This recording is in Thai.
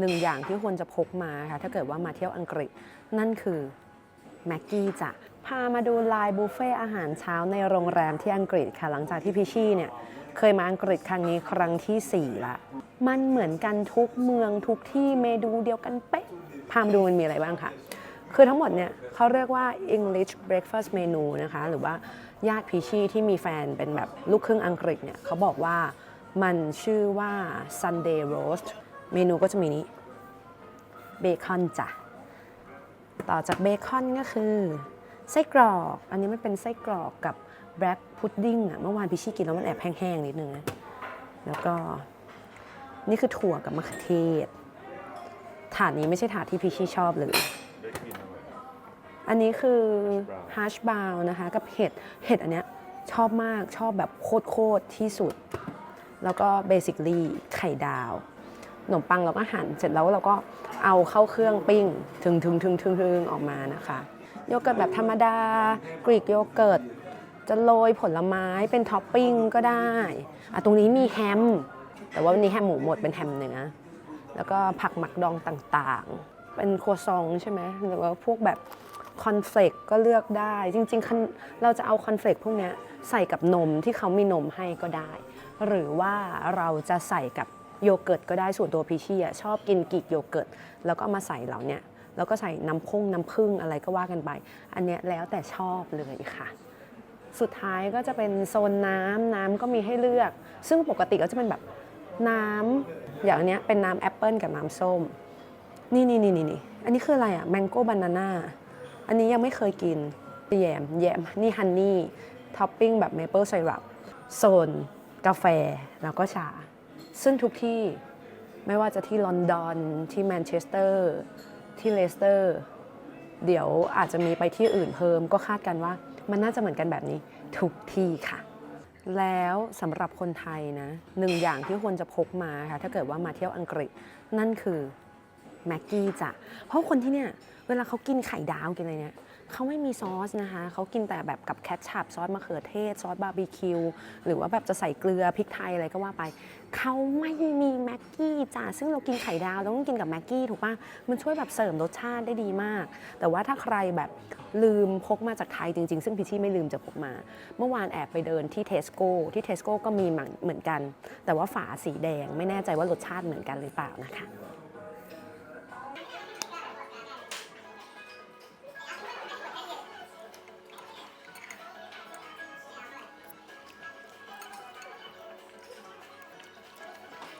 หนึ่งอย่างที่ควรจะพกมาค่ะถ้าเกิดว่ามาเที่ยวอังกฤษนั่นคือแม็กกี้จ้ะพามาดูไลน์บุฟเฟ่อาหารเช้าในโรงแรมที่อังกฤษค่ะ หลังจากที่พิชี่เนี่ยเคยมาอังกฤษครั้งนี้ครั้งทีสี่4 ละ มันเหมือนกันทุกเมืองทุกที่เมนูเดียวกันเป๊ะพามาดูมันมีอะไรบ้างค่ะ คือทั้งหมดเนี่ยเขาเรียกว่า English breakfast menu นะคะ หรือว่าญาติพิชี่ที่มีแฟนเป็นแบบลูกครึ่งอังกฤษเนี่ยเขาบอกว่ามันชื่อว่า Sunday roast เมนูก็จะมีนี้ เบคอนจ้ะ ต่อจากเบคอนก็คือ ไส้กรอก อันนี้มันเป็นไส้กรอกกับแบล็กพุดดิ้งอะเมื่อวานพิชชี่กินแล้วมันแอบแห้งๆนิดนึงนะ แล้วก็นี่คือถั่วกับมะเขือเทศ ถาดนี้ไม่ใช่ถาดที่พิชชี่ชอบเลย อันนี้คือฮัชบราวนะคะ กับเห็ด เห็ดอันเนี้ยชอบมาก ชอบแบบโคตรๆที่สุด แล้วก็เบสิคลี่ไข่ดาว ขนมปังเราก็หั่นเสร็จแล้วเราก็เอาเข้าเครื่องปิ้ง ถึงถึงถึงถึงถึงออกมานะคะ โยเกิร์ตแบบธรรมดากรีกโยเกิร์ตจะโรยผลไม้เป็นท็อปปิ้งก็ได้อะตรงนี้มีแฮม แต่ว่าวันนี้แฮมหมูหมดเป็นแฮมเนื้อแล้วก็ผักหมักดองต่างๆ เป็นครัวซองใช่ไหมหรือว่าพวกแบบคอนเฟลกก็เลือกได้ จริงๆ เราจะเอาคอนเฟลกพวกนี้ใส่กับนมที่เขามีนมให้ก็ได้ หรือว่าเราจะใส่กับ โยเกิร์ตก็ได้ส่วนตัวพิชชี่ชอบกินกีกโยเกิร์ตแล้วก็มาใส่เหล่านี้แล้วก็ใส่น้ำพงน้ำผึ้งอะไรก็ว่ากันไป อันเนี้ยแล้วแต่ชอบเลยค่ะ สุดท้ายก็จะเป็นโซนน้ำน้ำก็มีให้เลือก ซึ่งปกติก็จะเป็นแบบน้ำอย่างอันเนี้ยเป็นน้ำแอปเปิลกับน้ำส้ม นี่นี่นี่นี่นี่อันนี้คืออะไรอะแมงโก้บานาน่าอันนี้ยังไม่เคยกินแยมแยมนี่ฮันนี่ท็อปปิ้งแบบเมเปิลไซรัปโซน กาแฟแล้วก็ชา ซึ่งทุกที่ไม่ว่าจะที่ลอนดอนที่แมนเชสเตอร์ ที่เลสเตอร์ เดี๋ยวอาจจะมีไปที่อื่นเพิ่มก็คาดกันว่า มันน่าจะเหมือนกันแบบนี้ทุกที่ค่ะ แล้วสำหรับคนไทยนะหนึ่งอย่างที่ควรจะพกมาค่ะถ้าเกิดว่ามาเที่ยวอังกฤษนั่นคือ แม็กกี้จ้ะ เพราะคนที่เนี่ยเวลาเขากินไข่ดาวกินอะไรเนี่ยเขาไม่มีซอสนะคะ เขากินแต่แบบกับแคชชัพซอสมะเขือเทศ ซอสบาร์บีคิว หรือว่าแบบจะใส่เกลือพริกไทยอะไรก็ว่าไป เขาไม่มีแม็กกี้จ้ะซึ่งเรากินไข่ดาวเราต้องกินกับแม็กกี้ถูกปะมันช่วยแบบเสริมรสชาติได้ดีมาก แต่ว่าถ้าใครแบบลืมพกมาจากไทยจริง ๆ ซึ่งพิชชี่ไม่ลืมจะพกมา เมื่อวานแอบไปเดินที่เทสโก้ที่เทสโก้ก็มีเหมือนกัน แต่ว่าฝาสีแดงไม่แน่ใจว่ารสชาติเหมือนกันหรือเปล่านะคะ